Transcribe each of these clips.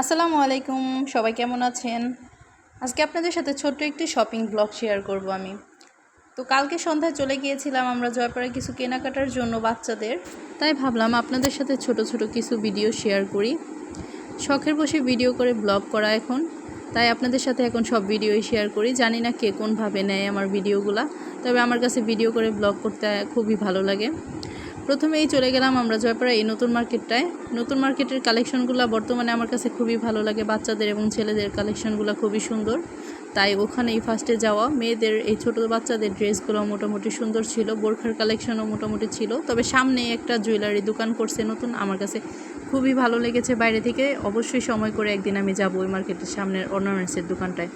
আসসালামু আলাইকুম, সবাই কেমন আছেন? আজকে আপনাদের সাথে ছোট্ট একটি শপিং ব্লগ শেয়ার করব আমি। তো কালকে সন্ধ্যায় চলে গিয়েছিলাম আমরা জয়পাড়ায় কিছু কেনাকাটার জন্য বাচ্চাদের, তাই ভাবলাম আপনাদের সাথে ছোট ছোট কিছু ভিডিও শেয়ার করি। শখের বসে ভিডিও করে ব্লগ করা এখন, তাই আপনাদের সাথে এখন সব ভিডিওই শেয়ার করি। জানি না কে কোনভাবে নেয় আমার ভিডিওগুলা, তবে আমার কাছে ভিডিও করে ব্লগ করতে খুবই ভালো লাগে। প্রথমেই চলে গেলাম আমরা জয়পাড়া এই নতুন মার্কেটটায়। নতুন মার্কেটের কালেকশনগুলো বর্তমানে আমার কাছে খুবই ভালো লাগে। বাচ্চাদের এবং ছেলেদের কালেকশনগুলো খুবই সুন্দর। তাই ওখানেই ফার্স্টে যাওয়া। মেয়েদের এই ছোট বাচ্চাদের ড্রেসগুলো মোটামুটি সুন্দর ছিল। বোরখার কালেকশনও মোটামুটি ছিল। তবে সামনে একটা জুয়েলারি দোকান করছে নতুন। আমার কাছে খুবই ভালো লেগেছে বাইরে থেকে। অবশ্যই সময় করে একদিন আমি যাব ওই মার্কেটের সামনের অর্নামেন্টসের দোকানটায়।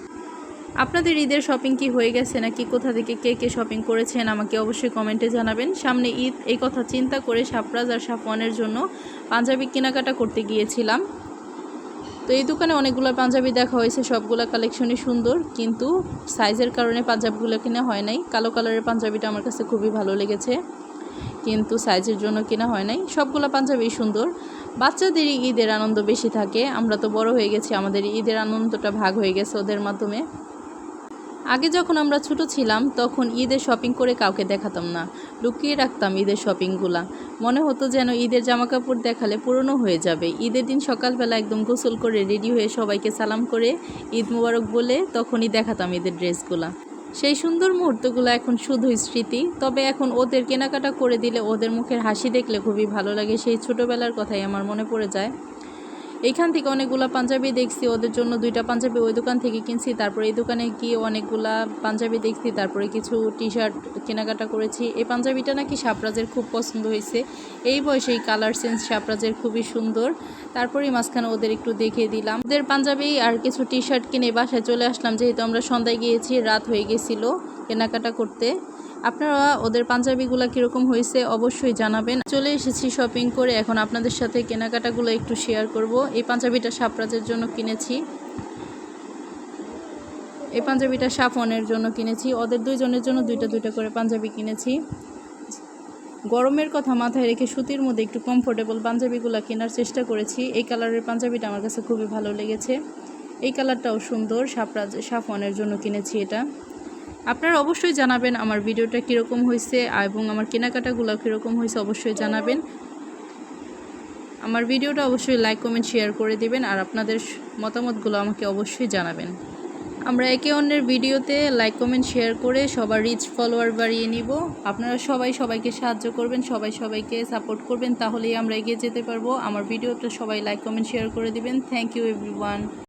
আপনাদের ঈদের শপিং কি হয়ে গেছে নাকি কোথা থেকে কে কে শপিং করেছেন আমাকে অবশ্যই কমেন্টে জানাবেন। সামনে ঈদ, এই কথা চিন্তা করে সাপরাজ আর সাফওয়ানের জন্য পাঞ্জাবি কেনাকাটা করতে গিয়েছিলাম। তো এই দোকানে অনেকগুলো পাঞ্জাবি দেখা হয়েছে, সবগুলো কালেকশনই সুন্দর, কিন্তু সাইজের কারণে পাঞ্জাবিগুলো কিনা হয় নাই। কালো কালারের পাঞ্জাবিটা আমার কাছে খুবই ভালো লেগেছে, কিন্তু সাইজের জন্য কেনা হয় নাই। সবগুলো পাঞ্জাবি সুন্দর। বাচ্চাদেরই ঈদের আনন্দ বেশি থাকে, আমরা তো বড় হয়ে গেছি, আমাদের ঈদের আনন্দটা ভাগ হয়ে গেছে ওদের মাধ্যমে। আগে যখন আমরা ছোট ছিলাম, তখন ঈদের শপিং করে কাউকে দেখাতাম না। লুকিয়ে রাখতাম ঈদের শপিংগুলা মনে হতো যেন ঈদের জামা কাপড় দেখালে পুরনো হয়ে যাবে। ঈদের দিন সকালবেলা একদম গোসল করে রেডি হয়ে সবাইকে সালাম করে ঈদ মুবারক বলে তখনই দেখাতাম ঈদের ড্রেসগুলা। সেই সুন্দর মুহূর্তগুলো এখন শুধুই স্মৃতি, তবে এখন ওদের কেনাকাটা করে দিলে ওদের মুখের হাসি দেখলে খুবই ভালো লাগে। সেই ছোটোবেলার কথাই আমার মনে পড়ে যায়। এইখান থেকে অনেকগুলো পাঞ্জাবি দেখছি, ওদের জন্য দুইটা পাঞ্জাবি ওই দোকান থেকে কিনছি, তারপরে এই দোকানে গিয়ে অনেকগুলা পাঞ্জাবি দেখছি, তারপরে কিছু টি শার্ট কেনাকাটা করেছি। এই পাঞ্জাবিটা নাকি সাপরাজের খুব পছন্দ হয়েছে। এই বয়সে এই কালার সেন্স সাপরাজের খুবই সুন্দর। তারপরেই মাঝখানে ওদের একটু দেখিয়ে দিলাম। ওদের পাঞ্জাবি আর কিছু টি শার্ট কিনে বাসায় চলে আসলাম, যেহেতু আমরা সন্ধ্যায় গিয়েছি, রাত হয়ে গেছিল কেনাকাটা করতে। আপনারা ওদের পাঞ্জাবিগুলো কীরকম হয়েছে অবশ্যই জানাবেন। চলে এসেছি শপিং করে, এখন আপনাদের সাথে কেনাকাটাগুলো একটু শেয়ার করব। এই পাঞ্জাবিটা সাপরাজের জন্য কিনেছি। এই পাঞ্জাবিটা সাফনের জন্য কিনেছি। ওদের দুইজনের জন্য দুইটা দুইটা করে পাঞ্জাবি কিনেছি। গরমের কথা মাথায় রেখে সুতির মধ্যে একটু কমফোর্টেবল পাঞ্জাবিগুলো কেনার চেষ্টা করেছি। এই কালারের পাঞ্জাবিটা আমার কাছে খুবই ভালো লেগেছে। এই কালারটাও সুন্দর, সাপরাজ সাফনের জন্য কিনেছি এটা। আপনারা অবশ্যই জানাবেন আমার ভিডিওটা কীরকম হয়েছে এবং আমার কেনাকাটাগুলো কীরকম হয়েছে অবশ্যই জানাবেন। আমার ভিডিওটা অবশ্যই লাইক, কমেন্ট, শেয়ার করে দিবেন আর আপনাদের মতামতগুলো আমাকে অবশ্যই জানাবেন। আমরা একে অন্যের ভিডিওতে লাইক, কমেন্ট, শেয়ার করে সবার রিচ ফলোয়ার বাড়িয়ে নিব। আপনারা সবাই সবাইকে সাহায্য করবেন, সবাই সবাইকে সাপোর্ট করবেন, তাহলেই আমরা এগিয়ে যেতে পারব। আমার ভিডিওটা সবাই লাইক, কমেন্ট, শেয়ার করে দিবেন। Thank you everyone